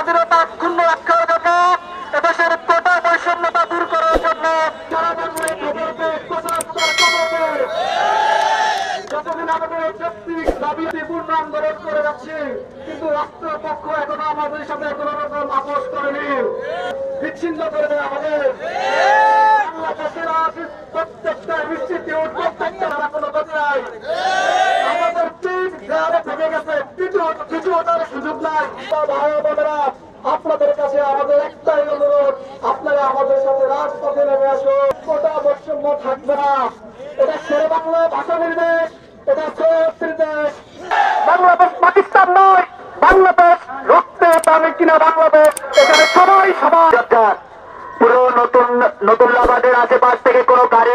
স্বাধীনতা অক্ষুণ্ণ রাখার জন্য এদেশের কোটা বৈষম্যতা দূর করার জন্য কিন্তু রাষ্ট্রপক্ষ এখনও আমাদের সাথে করেনি। বিচ্ছিন্ন করবে আমাদের। প্রত্যেকটা ইনস্টিটিউট প্রত্যেকটা কোনো কথা নাই পিছু পিছু ওঠার সুযোগ নাই। ভাই বোনেরা, আপনাদের কাছে আমাদের একটাই অনুরোধ, আপনারা আমাদের সাথে রাজপথে নেমে আসুন। কোটা বৈষম্য থাকবে না। এটা শেরে বাংলা ভাষা নির্দেশ, এটা সৈয়দ দেশ বাংলাদেশ পাকিস্তান নয়, বাংলাদেশ রক্তে দামে কিনা বাংলাদেশ। এখানে সবাই সবাই পুরো নতুন নতুল্লাবাদের আশেপাশ থেকে কোনো গাড়ি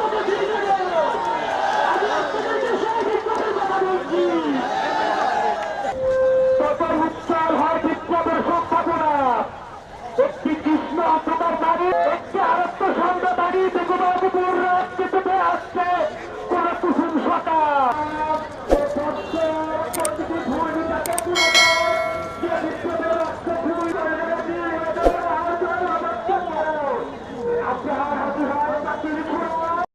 অন্ধকার বাড়ি একটি আরক্ত সন্ধ্যা বাড়ি বেগুবাবুপুর রাত কেটে আসছে। কোন কুসুম সকাল